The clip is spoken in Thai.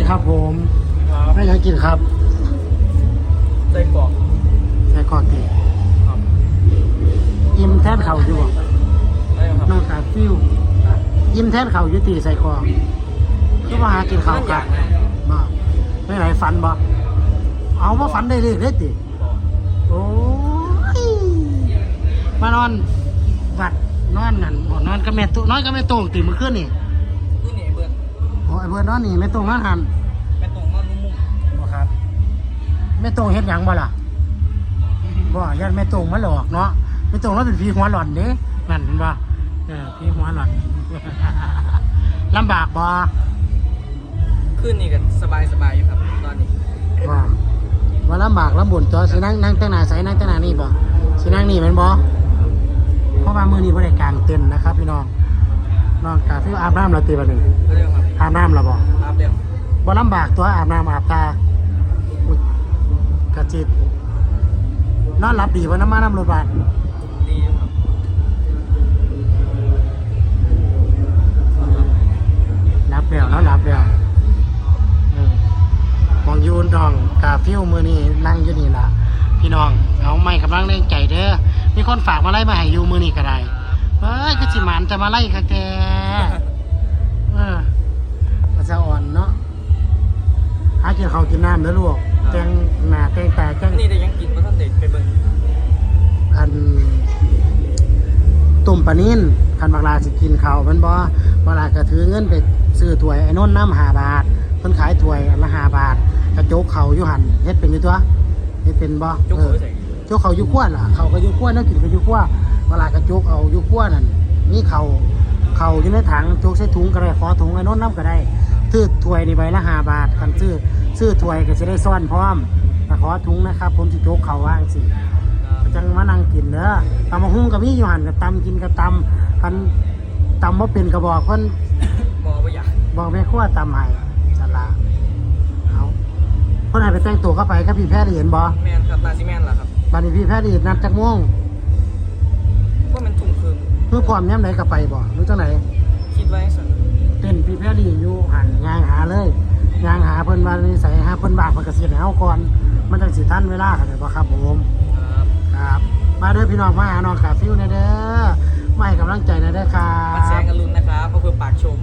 ดีครับผมครับไม่ยังกินครับไส้กรอกใส่กรอกกินครับอิ่มแทนเข่าอยู่บ่ได้ครับน้องกาฟิวอิ่มแทนเข่าอยู่ตีใส่กรอกคือมาหากินข้าวครับบ่ไม่ไหนฝันบ่เอามาฝันได้เลยเด้ติโอ้ยมานอนวัดนอนนั่นบ่นอนกับแม่ตุนอนกับแม่โตงตีเมื่อคืนนี่นี่ ไอ้เบิร์ดนอนนี่แม่โตงนอนหันแม่ตรงนอนนุ่มบ่ครับแม่โตงเฮ็ดหยังบ่ล่ะบ่ยันแม่โตงมาหลอกเนาะแม่โตงเราเป็นผีหัวหล่อนเด้นั่นเห็นบ่เออผีหัวหล่อนลำบากบ่ๆขึ้นนี่กันสบายสบายอยู่ครับตอนนี้บ่ว่าลำบากลำบุญตัวสินั่งนั่งแต่งหน้าใสนั่งแต่งหน้านี่บ่สินั่งนี่แม่นบ่เพราะว่ามื้อนี้บ่ได้กางเต็นท์นะครับพี่น้องน้องกาฟิวอาบน้ำแล้วตีบัดนี้ก็เรียกครับ อาบน้ำแล้วบ่รับเร็วบ่ลำบากตัวอาบน้ำอาบตาอุ๊ยกระจิตนอนหลับดีบ่น้ำมาน้ำรถบาดดีอยู่ครับรับแล้วแล้วรับแล้วเออมองอยูนดองกาฟิวมือนี่นั่งอยู่นี่ล่ะพี่น้องเอาไม่กำลังเร่งใจเด้อมีคนฝากมาไล่มาให้อยูมือนี่ก็ได้เฮ้ยก็สิหมันจะมาไล่ค่ะแก หากินข้าวกินน้ำเด้อลูกแจงหน้าแจงตาแจงนี่ได้ยังกินเพราะท่านเด็กไปเบิ่งอันตุ่มปลานิ่นคันบักลาสิกินข้าวแมันบ่บักลาก็ถือเงินไปซื้อถ้วยไอ้นนน้ำหาบาทเพิ่นขายถ้วยอันละหาบาทกระโจกเขาอยู่หันเฮ็ดเป็นอยู่ตัวเฮ็ดเป็นบ่จุกเอหัอวใส่โจกเขาอยู่ขั้วล่ะเขาก็อยู่ขั้วนั่นกินก็อยู่ขั้วเวลากระโจกเอาอยู่ขั้วนั่นนี่เขาเขาอยู่ในถังโจกใส่ถุงก็ได้ขอถุงไอ้นนน้ำก็ได้ซื้อถ้วยนี่ใบละห้าบาทคันซื้อ ซื้อถ้วยก็สิได้ซ่อนพร้อมแต่ขอถุงนะครับ ผมสิโจกเขาว่างสิจังมานั่งกินเด้อตำมะฮุ่งกับมีอยู่หันกับตำกินกับตำคันตำว่าเป็นกระบอกเพิ่นบอกว่าอยากบอกแม่ครัวตำให้สละเอาเพิ่นให้ไปแต่งตัวเข้าไปกับพี่แพทย์ได้เห็นบ่แมนครับนาซิแมนล่ะครับบัดนี้พี่แพทย์ได้นัดจักม่วงว่ามันถุงคืนเพื่อความยามใดก็ไปบ่รู้จังไหนคิดไว้สั่นเต้นพี่แพทย์ได้อยู่หันย่างหาเลยย่างหาเพิ่นว่านิสัยหาเพิ่นบากเพิ่นก็สิให้เฮาก่อน มันจังสิทันเวลาเข้าใจบ่ครับผมครับครับ มาเด้อพี่น้องมาหาน้องขาฟิวหนะเด้อมาให้กำลังใจนะเด้อครับมัดแซงกันลุ้นนะครับก็คือปากชม